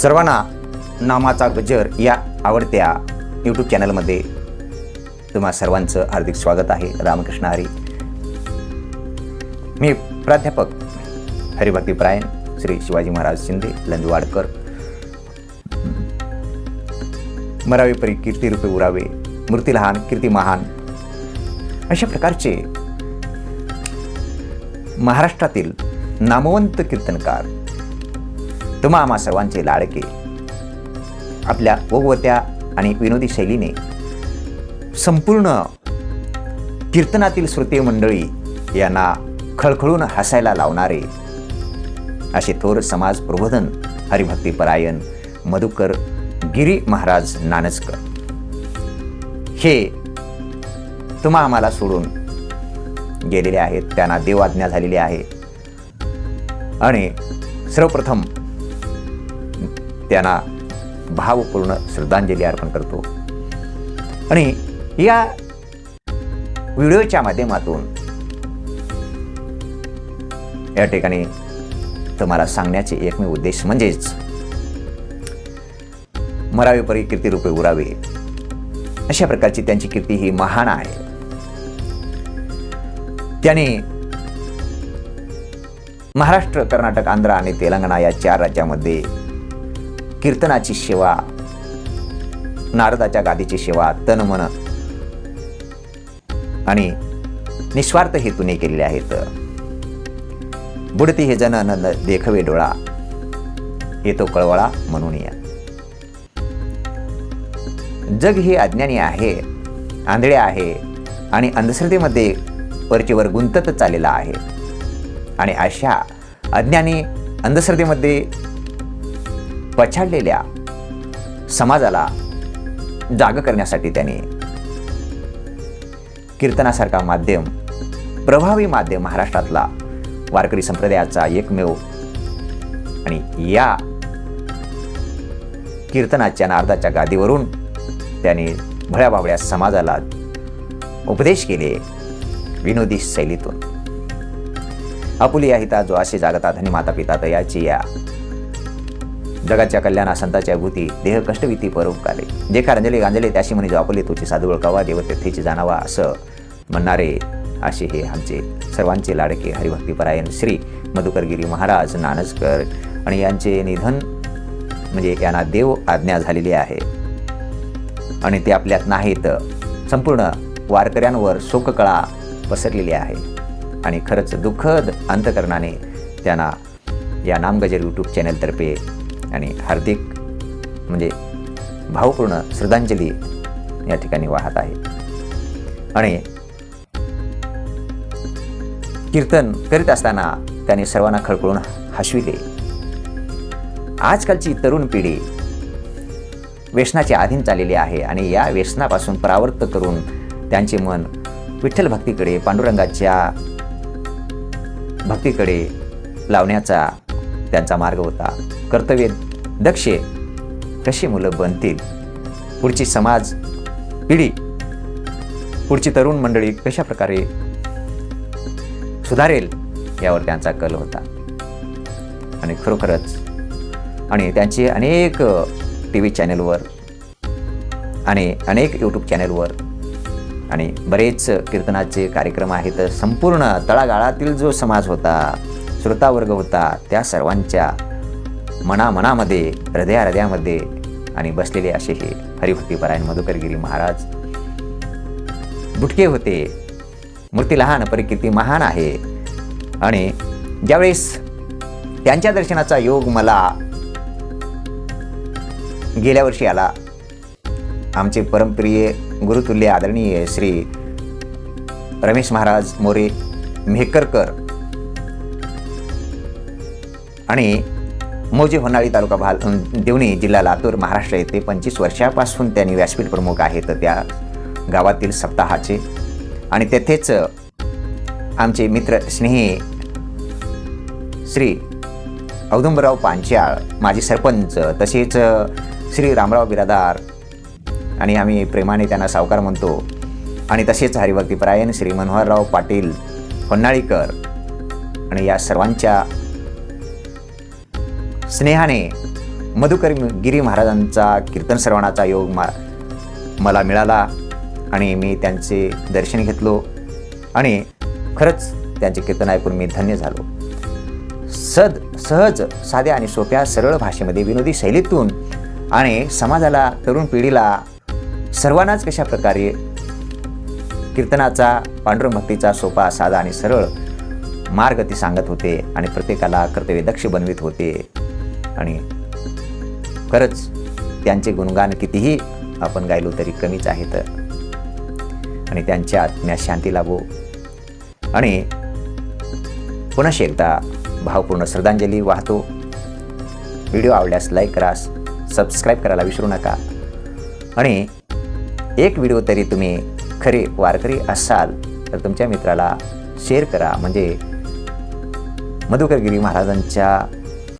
सर्वांना नामाचा गजर या आवडत्या यूट्यूब चॅनलमध्ये तुम्हा सर्वांचं हार्दिक स्वागत आहे. रामकृष्ण हरी. मी प्राध्यापक हरिभक्तीपरायण श्री शिवाजी महाराज शिंदे लंजवाडकर. मरावे परी कीर्ती रूपे उरावे मूर्ती लहान कीर्ती महान अशा प्रकारचे महाराष्ट्रातील नामवंत कीर्तनकार तुम्हा आम्हा सर्वांचे लाडके. आपल्या ओगवत्या आणि विनोदी शैलीने संपूर्ण कीर्तनातील श्रोते मंडळी यांना खळखळून हसायला लावणारे असे थोर समाज प्रबोधन हरिभक्तीपरायण मधुकर गिरी महाराज नानजकर. हे तुम्हा आम्हाला सोडून गेलेले आहेत त्यांना देवाज्ञा झालेली आहे. आणि सर्वप्रथम त्यांना भावपूर्ण श्रद्धांजली अर्पण करतो. आणि या व्हिडिओच्या माध्यमातून या ठिकाणी तुम्हाला सांगण्याचे एकमेव उद्देश म्हणजेच मरावे परी कीर्ती रूपे उरावे. अशा प्रकारची त्यांची कीर्ती ही महान आहे. त्याने महाराष्ट्र कर्नाटक आंध्र आणि तेलंगणा या चार राज्यामध्ये कीर्तनाची सेवा नारदाच्या गादीची सेवा तन मन आणि निस्वार्थ हेतूने केलेले आहेत. बुडती हे जन आनंद देखवे डोळा येतो कळवळा म्हणून या. जग हे अज्ञानी आहे आंधळे आहे आणि अंधश्रद्धेमध्ये वरचेवर गुंतत चाललेला आहे. आणि अशा अज्ञानी अंधश्रद्धेमध्ये पछाडलेल्या समाजाला जाग करण्यासाठी त्याने कीर्तनासारखा माध्यम प्रभावी माध्यम महाराष्ट्रातला वारकरी संप्रदायाचा एकमेव आणि या कीर्तनाच्या नारदाच्या गादीवरून त्याने भळ्याबाबड्या समाजाला उपदेश केले विनोदी शैलीतून. आपुली हिता जो असे जागतात आणि माता पिता तयाची या जगाच्या कल्याणा संताच्या भूती देह कष्टविती परोपकारे जे कारंजले गांजले त्याशी म्हणे जो तोची तुझी साधू ओळखावा देवतेथेची जाणावा असं म्हणणारे असे हे आमचे सर्वांचे लाडके हरिभक्तीपरायण श्री मधुकरगिरी महाराज नानसकर आणि यांचे निधन म्हणजे यांना देव आज्ञा झालेली आहे. आणि ते आपल्यात नाहीत संपूर्ण वारकऱ्यांवर शोककळा पसरलेली आहे. आणि खरंच दुःखद अंतकरणाने त्यांना या नामगजर यूट्यूब चॅनलतर्फे आणि हार्दिक म्हणजे भावपूर्ण श्रद्धांजली या ठिकाणी वाहत आहे. आणि कीर्तन करीत असताना त्याने सर्वांना खळखळून हसविले. आजकालची तरुण पिढी व्यसनाच्या अधीन चाललेली आहे आणि या व्यसनापासून परावर्त करून त्यांचे मन विठ्ठल भक्तीकडे पांडुरंगाच्या भक्तीकडे लावण्याचा त्यांचा मार्ग होता. कर्तव्य दक्षे कशी मुलं बनतील? पुढची समाज पिढी पुढची तरुण मंडळी कशा प्रकारे सुधारेल यावर त्यांचा कल होता. आणि खरोखरच आणि त्यांचे अनेक टी व्ही चॅनेलवर आणि अनेक यूट्यूब चॅनेलवर आणि बरेच कीर्तनाचे कार्यक्रम आहेत. संपूर्ण तळागाळातील जो समाज होता श्रोतावर्ग होता त्या सर्वांच्या मना मनामध्ये हृदया हृदयामध्ये आणि बसलेले असे हे हरिभक्तीपरायण मधुकरगिरी महाराज. बुटके होते. मूर्ती लहान परिकीर्ती महान आहे. आणि ज्यावेळेस त्यांच्या दर्शनाचा योग मला गेल्या वर्षी आला आमचे परमप्रिय गुरुतुल्य आदरणीय श्री रमेश महाराज मोरे मेहकरकर आणि मोजे होनाळी तालुका भाल देवणी जिल्हा लातूर महाराष्ट्र येथे पंचवीस वर्षापासून त्यांनी व्यासपीठ प्रमुख आहेत. त्या गावातील सप्ताहाचे. आणि तेथेच आमचे मित्र स्नेही श्री औदुंबराव पांचाळ माजी सरपंच तसेच श्री रामराव बिरादार आणि आम्ही प्रेमाने त्यांना सावकार म्हणतो. आणि तसेच हरिभक्तीपरायण श्री मनोहरराव पाटील होन्नाळीकर आणि या सर्वांच्या स्नेहाने मधुकर गिरी महाराजांचा कीर्तन श्रवणाचा योग मा मला मिळाला आणि मी त्यांचे दर्शन घेतलो आणि खरंच त्यांचे कीर्तन ऐकून मी धन्य झालो. सद सहज साध्या आणि सोप्या सरळ भाषेमध्ये विनोदी शैलीतून आणि समाजाला तरुण पिढीला सर्वांनाच कशा प्रकारे कीर्तनाचा पांडुरंग भक्तीचा सोपा साधा आणि सरळ मार्ग ती सांगत होते आणि प्रत्येकाला कर्तव्यदक्ष बनवित होते. आणि खरंच त्यांचे गुणगान कितीही आपण गायलो तरी कमीच आहेत. आणि त्यांच्या आत्म्या शांती लाभो. आणि पुन्हा एकदा भावपूर्ण श्रद्धांजली वाहतो. व्हिडिओ आवडल्यास लाईक करा सबस्क्राईब करायला विसरू नका. आणि एक व्हिडिओ तरी तुम्ही खरे वारकरी असाल तर तुमच्या मित्राला शेअर करा. म्हणजे मधुकरगिरी महाराजांच्या